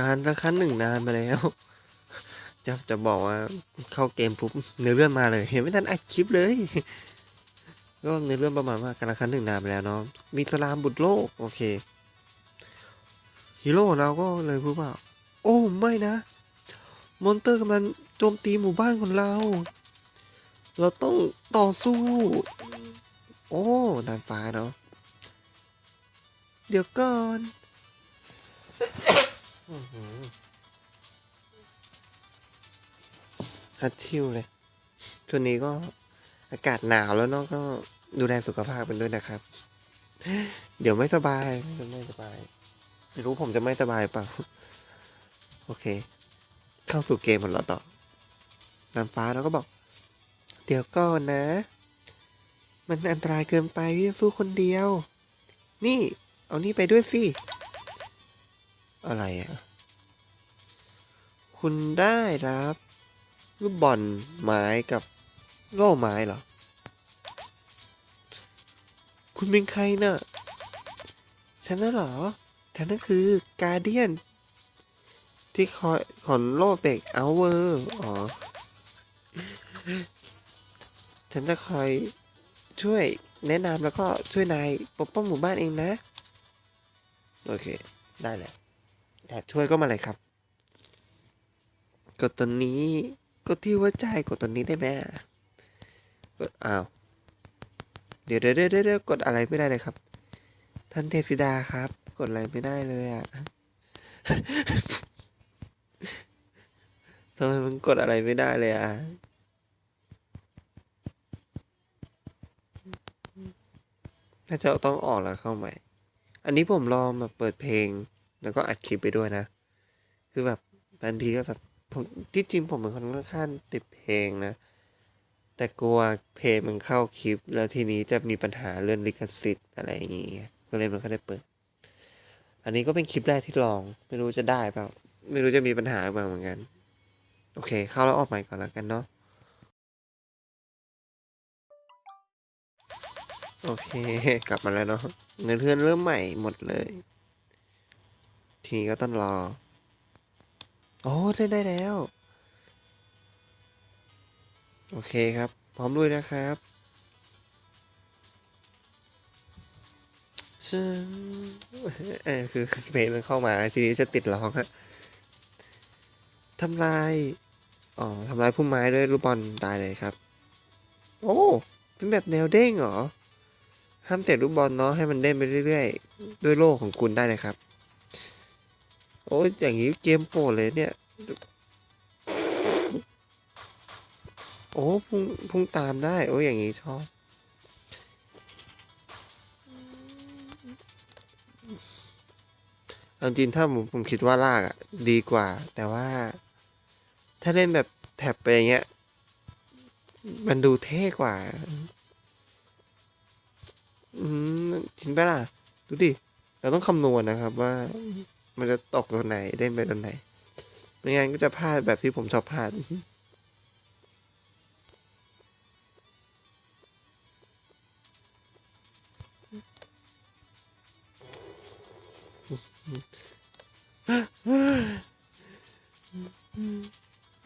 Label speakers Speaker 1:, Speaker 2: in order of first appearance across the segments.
Speaker 1: การละครั้งหนึ่งนานมาแล้ว จะจะบอกว่าเข้าเกมปุ๊บเนื้อเรื่องมาเลย เห็นไม่ทันอัดคลิปเลย ก็เนื้อเรื่องประมาณว่าการละครั้งหนึ่งนานมาแล้วเนาะมีสลามบุตรโลก โอเคฮีโร่เราก็เลยพูดว่า โอ้ไม่นะมอนเตอร์กำลังโจมตีหมู่บ้านของเรา เราต้องต่อสู้ โอ้นานฟ้าเนาะเดี๋ยวก่อน ฮัตชิวเลย ช่วงนี้ก็อากาศหนาวแล้วเนาะก็ดูแลสุขภาพเป็นด้วยนะครับ เดี๋ยวไม่สบายจะไม่สบาย ไม่รู้ผมจะไม่สบายเปล่า โอเค เข้าสู่เกมหมดแล้วต่อนางฟ้าเราก็บอก เดี๋ยวก่อนนะ มันอันตรายเกินไปที่จะสู้คนเดียว นี่ เอานี่ไปด้วยสิ อะไรอะคุณได้รับลูกบอลไม้กับโล่ไม้เหรอ คุณเป็นใครน่ะ ฉันน่ะเหรอฉันนั่นคือกาเดียน ที่คอยขอนโล่เบกเอาเวอร์ อ๋อ ฉันจะคอยช่วยแนะนำแล้วก็ช่วยนายปกป้องหมู่บ้านเองนะ โอเค ได้แหละ อยากช่วยก็มาเลยครับ กดตัวนี้กดที่หัวใจกดตัวนี้ได้ไหมกดอ้าวเดี๋ยวเดี๋ยวเดี๋ยวเดี๋ยวกดอะไรไม่ได้เลยครับ ท่านเทพธิดาครับ กดอะไรไม่ได้เลยอะทำไมมันกดอะไรไม่ได้เลยอะน่าจะต้องออกแล้วเข้าใหม่ อันนี้ผมลองแบบเปิดเพลง แล้วก็อัดคลิปไปด้วยนะ คือแบบบางทีก็แบบผมที่จริงผมเป็นคนค่อนข้างติดเพลงนะ แต่กลัวเพลงมันเข้าคลิป แล้วทีนี้จะมีปัญหาเรื่องลิขสิทธิ์อะไรอย่างเงี้ยก็เลยมันก็ได้เปิด อันนี้ก็เป็นคลิปแรกที่ลอง ไม่รู้จะได้เปล่าไม่รู้จะมีปัญหาหรือเปล่าเหมือนกัน โอเค เข้าแล้วออกใหม่ก่อนแล้วกันเนาะโอเค กลับมาแล้วเนาะเนื้อเรื่องเริ่มใหม่หมดเลย ทีนี้ก็ต้องรอ โอ้ได้ได้แล้ว โอเคครับ พร้อมด้วยนะครับซึ่งเออคือสเปนมันเข้ามาทีนี้จะติดร้องฮะทำลาย อ๋อทำลายพุ่มไม้ด้วยลูกบอลตายเลยครับ โอ้เป็นแบบแนวเด้งเหรอ ห้ามเตะลูกบอลเนาะให้มันเด้งไปเรื่อยๆ ด้วยโล่ของคุณได้เลยครับ โอ้ยอย่างนี้เกมโปรดเลยเนี่ย โอ้พุ่งพุ่งตามได้ โอ้ยอย่างนี้ชอบ เอาจริงถ้าผมผมคิดว่าลากอะดีกว่า แต่ว่า ถ้าเล่นแบบแท็บไปอย่างเงี้ย มันดูเท่กว่า อืมจริงปะล่ะ ดูดิ เราต้องคำนวณนะครับว่า มันจะตกตรงไหนเล่นไปตรงไหนไม่งั้นก็จะพลาดแบบที่ผมชอบพลาด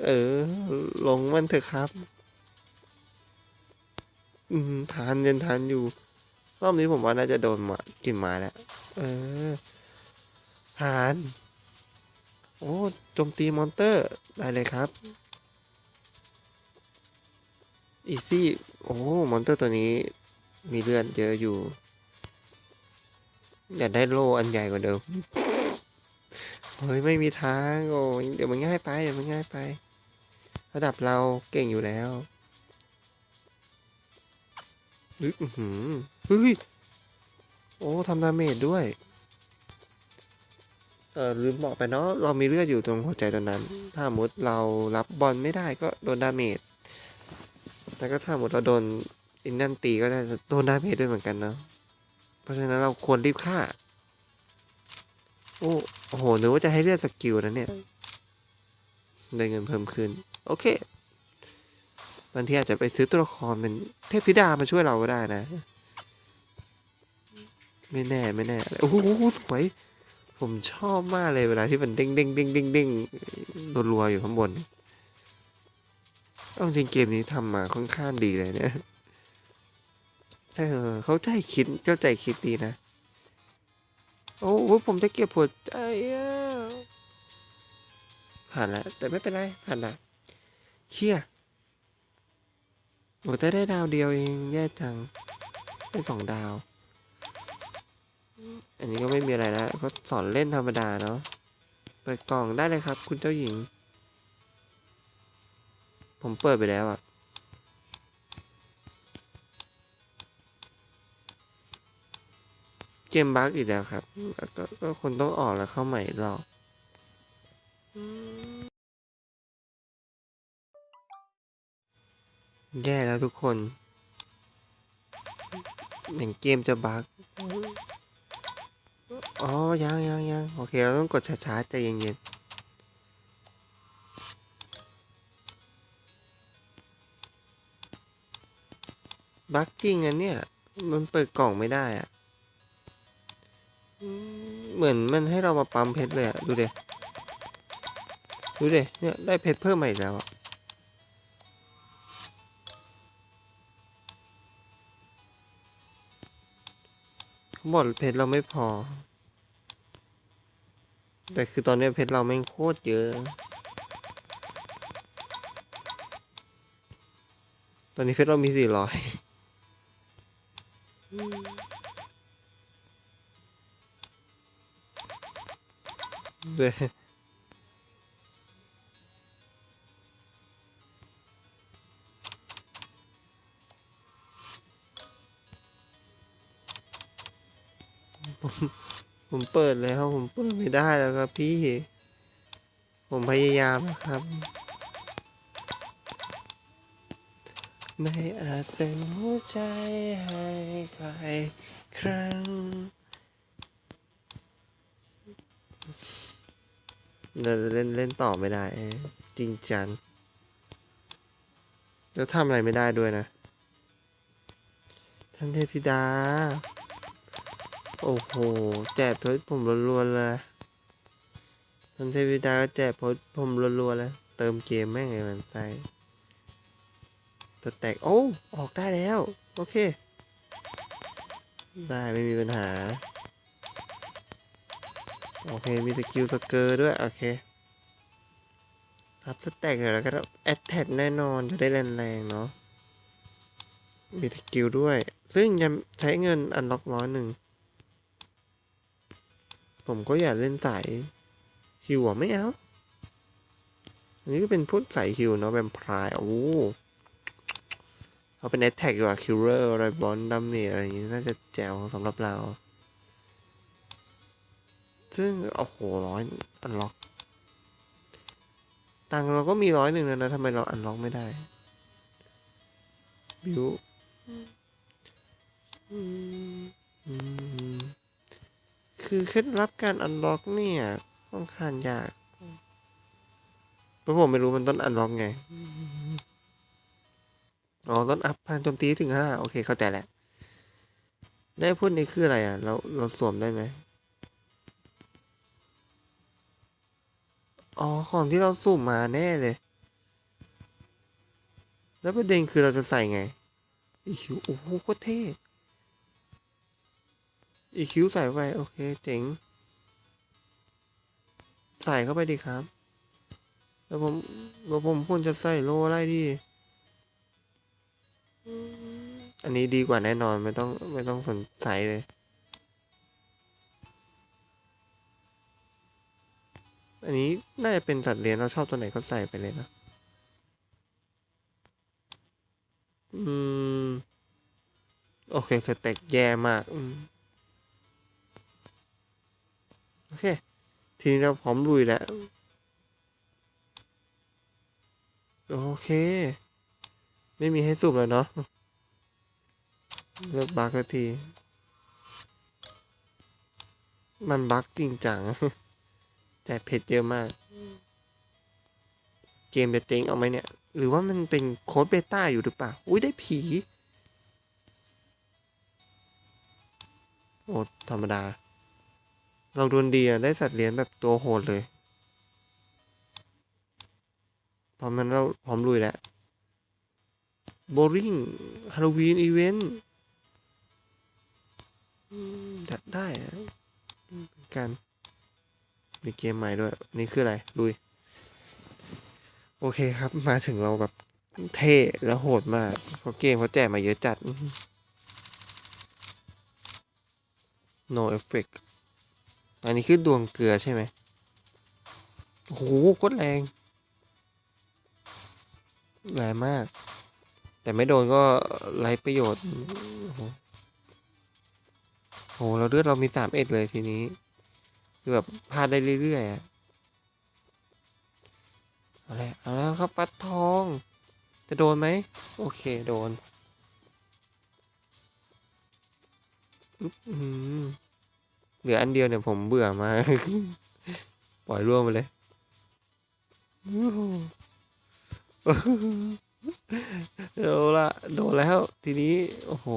Speaker 1: เออ ลงมันเถอะครับ อืมทานยังทานอยู่ รอบนี้ผมว่าน่าจะโดนหมากินไม้แล้ว เออ ผ่าน โอ้โจมตีมอนเตอร์ ได้เลยครับอีซี่ โอ้ มอนเตอร์ตัวนี้มีเลือดเยอะอยู่ อยากได้โล่อันใหญ่กว่าเดิม เฮ้ย ไม่มีทาง โอ้เดี๋ยวมันง่ายไป เดี๋ยวมันง่ายไป ระดับเราเก่งอยู่แล้วอือหือเฮ้ย โอ้ทำดาเมจด้วย เออลืมบอกไปเนาะเรามีเลือดอยู่ตรงหัวใจตรงนั้น ถ้าสมมติเรารับบอลไม่ได้ก็โดนดาเมจแต่ก็ถ้าสมมติเราโดนอินนั่นตีก็ได้โดนดาเมจด้วยเหมือนกันเนาะเพราะฉะนั้นเราควรรีบฆ่า โอ้โอ้โหนึกว่าจะให้เลือดสกิลนะเนี่ยได้เงินเพิ่มขึ้น โอเคบางทีอาจจะไปซื้อตัวละครเป็นเทพธิดามาช่วยเราก็ได้นะ ไม่แน่ไม่แน่โอ้โหสวย ผมชอบมากเลยเวลาที่มันเด้งเด้งเด้งเด้งเด้งรัวๆอยู่ข้างบนเอาจริงเกมนี้ทำมาค่อนข้างดีเลยเนี่ยเออเขาใจคิดเจ้าใจคิดดีนะ โอ้โหผมจะเก็บหัวใจอะผ่านแล้ว แต่ไม่เป็นไร ผ่านละเชี่ยโอ้แต่ได้ดาวเดียวเอง แย่จังได้สองดาว อันนี้ก็ไม่มีอะไรแล้วก็สอนเล่นธรรมดาเนาะ เปิดกล่องได้เลยครับ คุณเจ้าหญิง ผมเปิดไปแล้วอะเกมบั๊กอีกแล้วครับแล้วก็ก็คนต้องออกแล้วเข้าใหม่อีกรอบแย่แล้วทุกคนเหมือนเกมจะบั๊ก อ๋อ ยังยังยังโอเค เราต้องกดช้าๆ ใจเย็นๆบักจริงอันเนี่ย มันเปิดกล่องไม่ได้อะเหมือนมันให้เรามาปั๊มเพชรเลยอะดูเดดูเดเนี่ย ได้เพชรเพิ่มมาอีกแล้วอะเขาบอกเพชรเราไม่พอ แต่คือตอนนี้เพชรเราแม่งโคตรเยอะ ตอนนี้เพชรเรามีสี่ร้อยเด้วย ผมเปิดแล้วผมเปิดไม่ได้แล้วครับพี่ ผมพยายามนะครับไม่อาจเป็นหัวใจให้ใครครั้งเราจะเล่นเล่นต่อไม่ได้ จริงจังแล้วทำอะไรไม่ได้ด้วยนะ ท่านเทพธิดา โอ้โห แจกเพชผมรัวๆเลยท่านเทพิดาก็แจกเพชผมรัวๆเลย เติมเกมแม่งเลยมันใส่ตัวแตก โอ้ ออกได้แล้ว โอเค ได้ไม่มีปัญหา โอเค มีสกิลสเกอร์ด้วย โอเค รับสแต็กเดี๋ยวแล้วก็แอดแท็แน่นอนจะได้แรงๆเนาะมีสกิลด้วย ซึ่งยังใช้เงินอันล็อกร้อยหนึ่ง ผมก็อยากเล่นสายฮิวอะไม่เอา อันนี้ก็เป็นพวกสายฮิวเนาะแวมไพร์โอ้เอาเป็นแอดแท็กดีกว่าคิลเลอร์อะไรบอลดัมเมจอะไรอย่างงี้น่าจะแจ๋วสำหรับเรา ซึ่ง โอ้โหร้อยอันล็อก ตังค์เราก็มีร้อยหนึ่งแล้วนะทำไมเราอันล็อกไม่ได้ บิวอืมอืม คือเคล็ดลับการอันล็อกเนี่ยค่อนข้างยากเพราะผมไม่รู้มันต้นอันล็อกไง อ๋อต้นอัพพลังโจมตีถึงห้าโอเค เข้าใจแหล้วได้พูดนี้คืออะไรอะ เราเราสวมได้ไหมอ๋อ ของที่เราสุ่มมาแน่เลย แล้วประเด็นคือเราจะใส่ไงอีคิวโอ้โหโคตรเท่ อีคิวใส่ไปโอเค เจ๋ง ใส่เข้าไปดีครับ แล้วผมแล้วผมควรจะใส่โลอะไรดี อันนี้ดีกว่าแน่นอนไม่ต้องไม่ต้องสนใจเลยอันนี้น่าจะเป็นสัตว์เลี้ยงเราชอบตัวไหนก็ใส่ไปเลยนะ อืม โอเคสเต็กแย่มาก อืม เค ทีนี้เราพร้อมลุยแล้ว โอเค ไม่มีให้สูบแล้วเนาะเลิกบักสักที มันบักจริงจังแต่เผ็ดเยอะมาก เกมจะเจ๊งเอาไหมเนี่ย หรือว่ามันเป็นโค้ดเบต้าอยู่หรือเปล่า อุ้ยได้ผี โอ้ธรรมดา เราดวลดีอะ ได้สัตว์เลี้ยงแบบตัวโหดเลย พร้อมันเราพร้อมลุยแล้วโบลิ่งฮาโลวีนอีเวนต์จัดได้นะกันมีเกมใหม่ด้วย นี่คืออะไรลุย โอเคครับมาถึงเราแบบเท่และโหดมาก เพราะเกมเขาแจกมาเยอะจัด no effect อันนี้คือดวงเกลือใช่ไหมโอ้โหโคตรแรง แรงมาก แต่ไม่โดนก็ไรประโยชน์ โอ้โห เราเลือดเรามีสามเอ็ดเลยทีนี้ คือแบบพลาดได้เรื่อยๆอะเอาแล้วเอาแล้วครับปัดทอง จะโดนไหม โอเค โดนอุ๊บอื้อ ลืออันเดียวเนี่ยผมเบื่อมาก ปล่อยร่วงไปเลยอู้หูเอาละโดนแล้ว ทีนี้ โอ้โห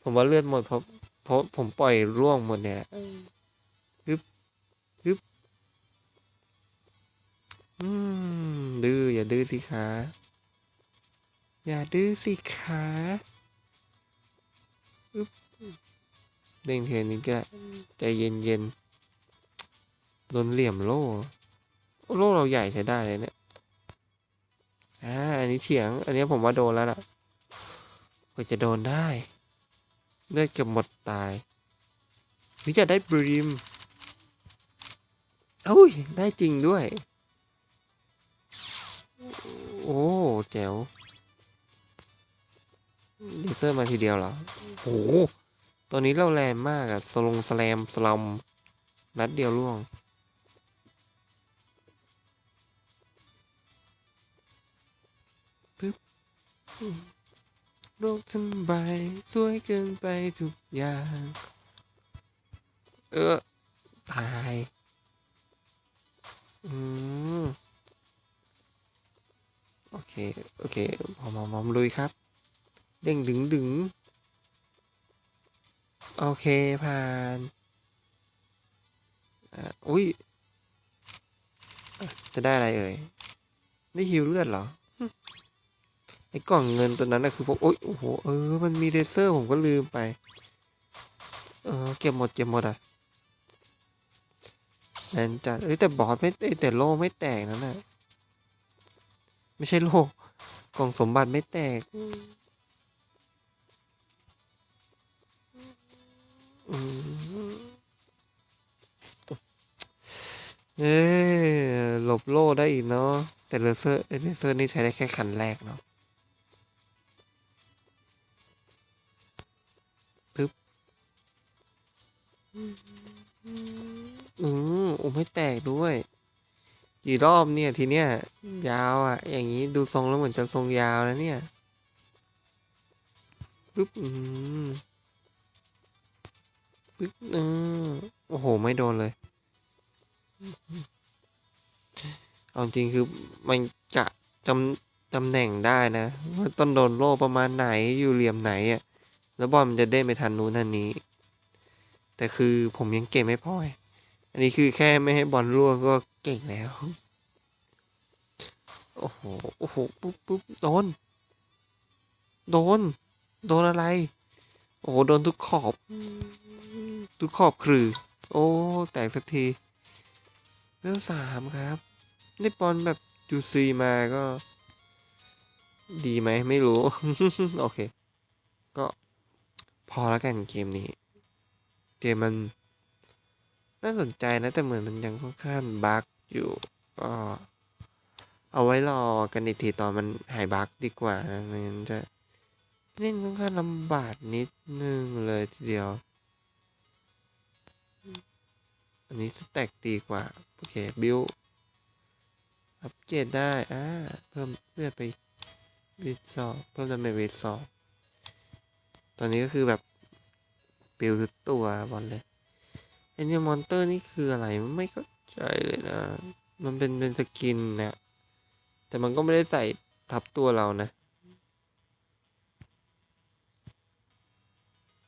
Speaker 1: ผมว่าเลือดหมดเพราะเพราะผมปล่อยร่วงหมดเนี่ยแหละฮึบฮึบอืมดื้ออย่าดื้อสิคะอย่าดื้อสิคะ อึ๊บเด้งเทียนนี้ก็ใจเย็นเย็นๆโดนเหลี่ยมโล่ โล่เราใหญ่ใช้ได้เลยเนี่ย อ่า อันนี้เฉียง อันนี้ผมว่าโดนแล้วล่ะ ก็จะโดนได้เลือดเกือบหมดตายวิจะได้บรีมอุ้ย ได้จริงด้วย โอ้ แจ๋ว เลเซอร์มาทีเดียวเหรอโหตัวนี้เราแรงมากอะสลงสแลมสลัมนัดเดียวล่วง ปึ๊บโลกทั้งใบสวยเกินไปทุกอย่าง เออ ตาย อืม โอเค โอเคพอมพร้อมลุยครับ เด้งดึงดึงโอเคผ่านอะอุ้ย จะได้อะไรเอ่ย ได้ฮิวเลือดเหรอ ไอ้กล่องเงินตัวนั้นนะคือพวกโอ๊ยโอ้โห เออ มันมีเลเซอร์ผมก็ลืมไป เออ เก็บหมด เก็บหมดอะแนนจัดเอ้ย แต่บอสไม่เอ้แต่โล่ไม่แตกนั่นน่ะ ไม่ใช่โล่กล่องสมบัติไม่แตก เอ้ยหลบโล่ได้อีกเนาะ แต่เลเซอร์เลเซอร์นี่ใช้ได้แค่ขันแรกเนาะปึ๊บ อืมโอ้ไม่แตกด้วยกี่รอบเนี่ยทีเนี้ยยาวอะ อย่างนี้ดูทรงแล้วเหมือนจะทรงยาวนะเนี่ยปึ๊บ อืมปึ๊บ เออโอ้โห ไม่โดนเลย เอาจริงคือมันกะจำตำแหน่งได้นะว่าต้นโดนโล่ประมาณไหนอยู่เหลี่ยมไหนอะ แล้วบอลมันจะเด้งไปทันนู้นทันนี้ แต่คือผมยังเก่งไม่พอไอันนี้คือแค่ไม่ให้บอลร่วงก็เก่งแล้ว โอ้โห โอ้โห ปุ๊บปุ๊บโดน โดน โดนอะไร โอ้โห โดนทุกขอบ ทุกขอบคือ โอ้ แตกสักทีเรื่องสามครับ ได้บอลแบบจูซีมาก็ ดีไหมไม่รู้ โอเค ก็พอแล้วกันเกมนี้ เกมมันน่าสนใจนะ แต่เหมือนมันยังค่อนข้างบั๊กอยู่ ก็เอาไว้รอกันอีกทีตอนมันหายบั๊กดีกว่านะไมันจะเล่นค่อนข้างลำบากนิดนึงเลยทีเดียว อันนี้สแต็กดีกว่า โอเค บิวอัปเกรดได้ อ่า เพิ่มเลือดไปวิสองเพิ่มดาเมจวิสองตอนนี้ก็คือแบบปิวทุกตัวบอลเลยไอเนี่ยมอนเตอร์นี่คืออะไรไม่เข้าใจเลยนะ มันเป็นเป็นสกินนะแต่มันก็ไม่ได้ใส่ทับตัวเรานะ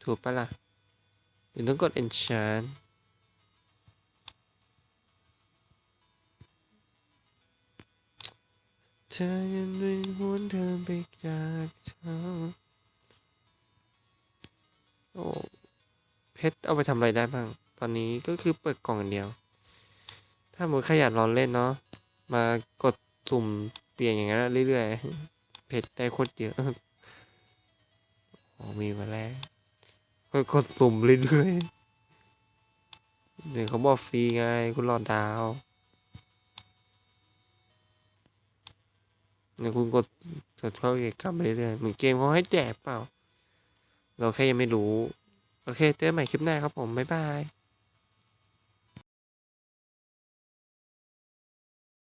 Speaker 1: ถูกปะล่ะหรือต้องกด enchant เธอยังไม่หวนเธอไปจากฉันโอ้เพชรเอาไปทำอะไรได้บ้าง ตอนนี้ก็คือเปิดกล่องอย่างเดียว ถ้ามือขยันลองเล่นเนาะ มากดสุ่มเปลี่ยนอย่างนั้นเรื่อยๆ เพชรได้โคตรเยอะโอ้มีมาแล้วก็กดสุ่มเรื่อยๆเนี่ยเขาบอกฟรีไง คุณรอดาว เนี่ยคุณกดกดเข้าเกกลับไปเรื่อยๆเหมือนเกมเขาให้แจกเปล่า เราแค่ยังไม่รู้ โอเคเจอใหม่คลิปหน้าครับผม บ๊ายบาย